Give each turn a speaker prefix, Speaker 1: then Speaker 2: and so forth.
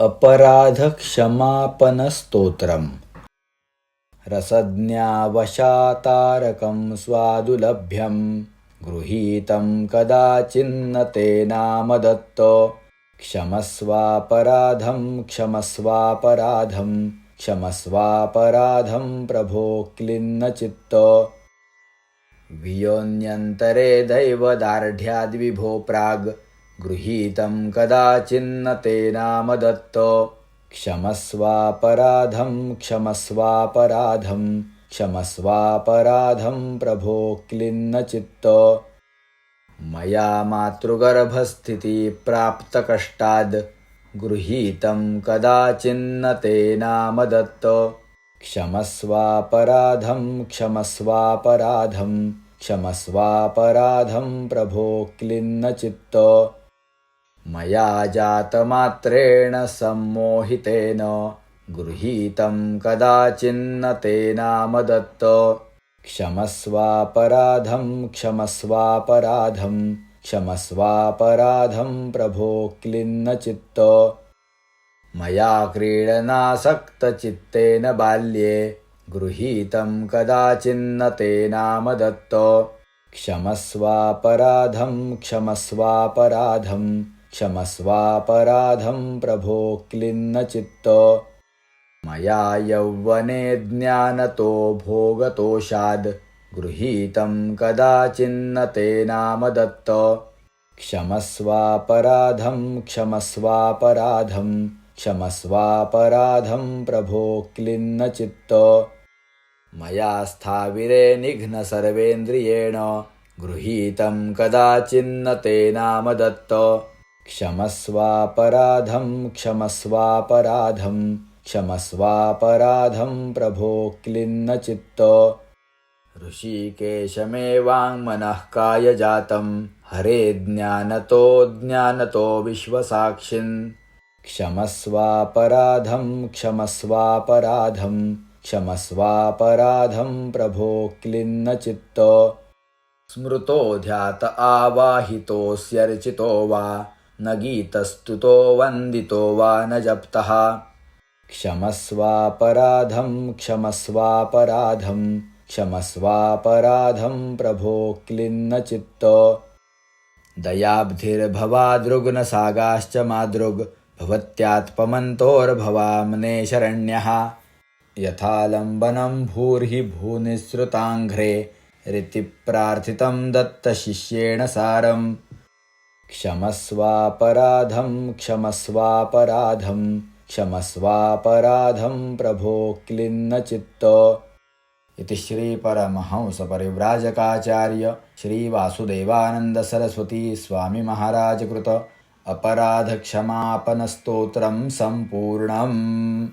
Speaker 1: अपराधक्षमापनस्तोत्रम्। रसज्ञावशातारकं स्वादुलभ्यं गृहीतं कदाचिन्न तेनामदत्त क्षमस्वापराधं क्षमस्वापराधं। क्षमस्वापराधं प्रभो क्लिन्नचित्त। वियोन्यन्तरे दैवदार्ढ्याद्विभो प्राग् गृहीतं तेनामदत्त क्षमस्वापराधं क्षमस्वापराधं क्षमस्वापराधं प्रभो क्लिन्नचित्त। मया मातृगर्भस्थितिप्राप्तकष्टाद् गृहीतं तेनामदत्त क्षमस्वापराधं क्षमस्वापराधं क्षमस्वापराधं प्रभो क्लिन्नचित्त मया जातमात्रेण सम्मोहितेन गृहीतं कदाचिन्न तेनामदत्त क्षमस्वापराधं क्षमस्वापराधं क्षमस्वापराधं प्रभो क्लिन्नचित्त। मया क्रीडनासक्तचित्तेन बाल्ये गृहीतं कदाचिन्न तेनामदत्त क्षमस्वापराधं क्षमस्वापराधं क्षमस्वापराधं प्रभो क्लिन्नचित्त। मया यौवने ज्ञानतो भोगतोषाद् गृहीतं कदाचिन्न तेनामदत्त क्षमस्वापराधं क्षमस्वापराधं क्षमस्वापराधं प्रभो क्लिन्नचित्त। मया स्थाविरे निघ्नसर्वेन्द्रियेण गृहीतं कदाचिन्न तेनामदत्त क्षमस्वापराधं क्षमस्वापराधं क्षमस्वापराधं प्रभो क्लिन्नचित्त। ऋषिकेशमेवाङ्मनः कायजातं हरे ज्ञानतो ज्ञानतो विश्वसाक्षिन्। क्षमस्वापराधं क्षमस्वापराधं क्षमस्वापराधं प्रभो क्लिन्नचित्त। स्मृतो ध्यात आवाहितोऽस्यर्चितो वा न गीतस्तुतो वन्दितो वा न जप्तः। क्षमस्वापराधं क्षमस्वापराधं क्षमस्वापराधं प्रभो क्लिन्नचित्त। दयाब्धिर्भवादृग्नसागाश्च मादृग् भवत्यात्पमन्तोर्भवाम्ने शरण्यः। यथालम्बनं भूर्हि भूनिःसृताङ्घ्रे रिति प्रार्थितं दत्तशिष्येण सारम् क्षमस्वापराधं क्षमस्वापराधं क्षमस्वापराधं प्रभो क्लिन्नचित्त। इति श्रीपरमहंसपरिव्राजकाचार्य श्रीवासुदेवानन्दसरस्वती स्वामिमहाराजकृत अपराधक्षमापनस्तोत्रं सम्पूर्णम्।